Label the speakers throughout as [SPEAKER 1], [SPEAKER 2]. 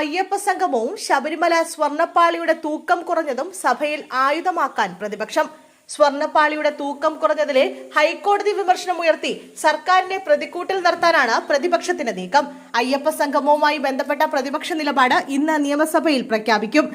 [SPEAKER 1] അയ്യപ്പ സംഗമവും ശബരിമല സ്വർണപ്പാളിയുടെ തൂക്കം കുറഞ്ഞതും സഭയിൽ ആയുധമാക്കാൻ പ്രതിപക്ഷം. സ്വർണപ്പാളിയുടെ തൂക്കം കുറഞ്ഞതിലെ ഹൈക്കോടതി വിമർശനം ഉയർത്തി സർക്കാരിനെ പ്രതിക്കൂട്ടിൽ നിർത്താനാണ് പ്രതിപക്ഷത്തിന്റെ നീക്കം. അയ്യപ്പ സംഗമവുമായി ബന്ധപ്പെട്ട പ്രതിപക്ഷ നിലപാട് ഇന്ന് നിയമസഭയിൽ പ്രഖ്യാപിക്കും.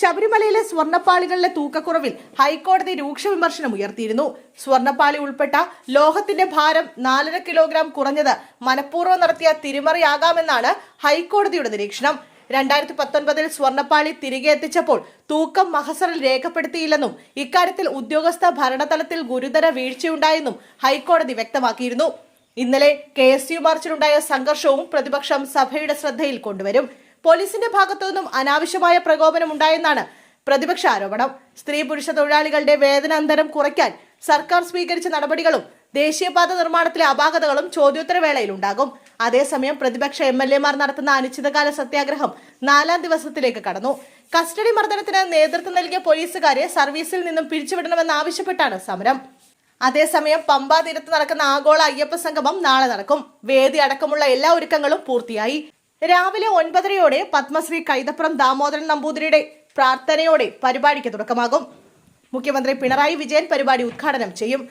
[SPEAKER 1] ശബരിമലയിലെ സ്വർണപ്പാളികളിലെ തൂക്കക്കുറവിൽ ഹൈക്കോടതി രൂക്ഷ വിമർശനം ഉയർത്തിയിരുന്നു. സ്വർണപ്പാളി ഉൾപ്പെട്ട ലോഹത്തിന്റെ ഭാരം നാലര കിലോഗ്രാം കുറഞ്ഞത് മനഃപൂർവം നടത്തിയ തിരിമറിയാകാമെന്നാണ് ഹൈക്കോടതിയുടെ നിരീക്ഷണം. രണ്ടായിരത്തി പത്തൊൻപതിൽ സ്വർണപ്പാളി തിരികെ എത്തിച്ചപ്പോൾ തൂക്കം മഹസറിൽ രേഖപ്പെടുത്തിയില്ലെന്നും ഇക്കാര്യത്തിൽ ഉദ്യോഗസ്ഥ ഭരണതലത്തിൽ ഗുരുതര വീഴ്ചയുണ്ടായെന്നും ഹൈക്കോടതി വ്യക്തമാക്കിയിരുന്നു. ഇന്നലെ കെ എസ് യു മാർച്ചിലുണ്ടായ സംഘർഷവും പ്രതിപക്ഷം സഭയുടെ ശ്രദ്ധയിൽ കൊണ്ടുവരും. പോലീസിന്റെ ഭാഗത്തു നിന്നും അനാവശ്യമായ പ്രകോപനം ഉണ്ടായെന്നാണ് പ്രതിപക്ഷ ആരോപണം. സ്ത്രീ പുരുഷ തൊഴിലാളികളുടെ വേതനാന്തരം കുറയ്ക്കാൻ സർക്കാർ സ്വീകരിച്ച നടപടികളും ദേശീയപാത നിർമ്മാണത്തിലെ അപാകതകളും ചോദ്യോത്തരവേളയിൽ ഉണ്ടാകും അതേസമയം പ്രതിപക്ഷ എം എൽ എമാർ നടത്തുന്ന അനിശ്ചിതകാല സത്യാഗ്രഹം നാലാം ദിവസത്തിലേക്ക് കടന്നു. കസ്റ്റഡി മർദ്ദനത്തിന് നേതൃത്വം നൽകിയ പോലീസുകാരെ സർവീസിൽ നിന്നും പിരിച്ചുവിടണമെന്നാവശ്യപ്പെട്ടാണ് സമരം. അതേസമയം പമ്പാ തീരത്ത് നടക്കുന്ന ആഗോള അയ്യപ്പ സംഗമം നാളെ നടക്കും. വേദി അടക്കമുള്ള എല്ലാ ഒരുക്കങ്ങളും പൂർത്തിയായി. രാവിലെ ഒൻപതരയോടെ പത്മശ്രീ കൈതപ്പുറം ദാമോദരൻ നമ്പൂതിരിയുടെ പ്രാർത്ഥനയോടെ പരിപാടിക്ക് തുടക്കമാകും. മുഖ്യമന്ത്രി പിണറായി വിജയൻ പരിപാടി ഉദ്ഘാടനം ചെയ്യും.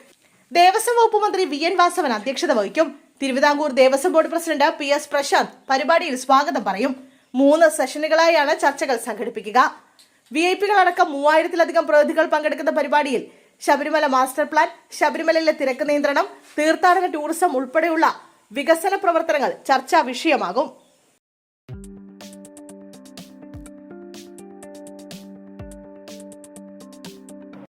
[SPEAKER 1] ദേവസ്വം വകുപ്പ് മന്ത്രി വി എൻ വാസവൻ അധ്യക്ഷത വഹിക്കും. Thiruvithamkoor Devaswom board president P S Prashanth പരിപാടിയിൽ സ്വാഗതം പറയും. മൂന്ന് സെഷനുകളായാണ് ചർച്ചകൾ സംഘടിപ്പിക്കുക. വി ഐ പികളടക്കം മൂവായിരത്തിലധികം പ്രതിനിധികൾ പങ്കെടുക്കുന്ന പരിപാടിയിൽ ശബരിമല മാസ്റ്റർ പ്ലാൻ ശബരിമലയിലെ തിരക്ക് നിയന്ത്രണം തീർത്ഥാടന ടൂറിസം ഉൾപ്പെടെയുള്ള വികസന പ്രവർത്തനങ്ങൾ ചർച്ചാ വിഷയമാകും.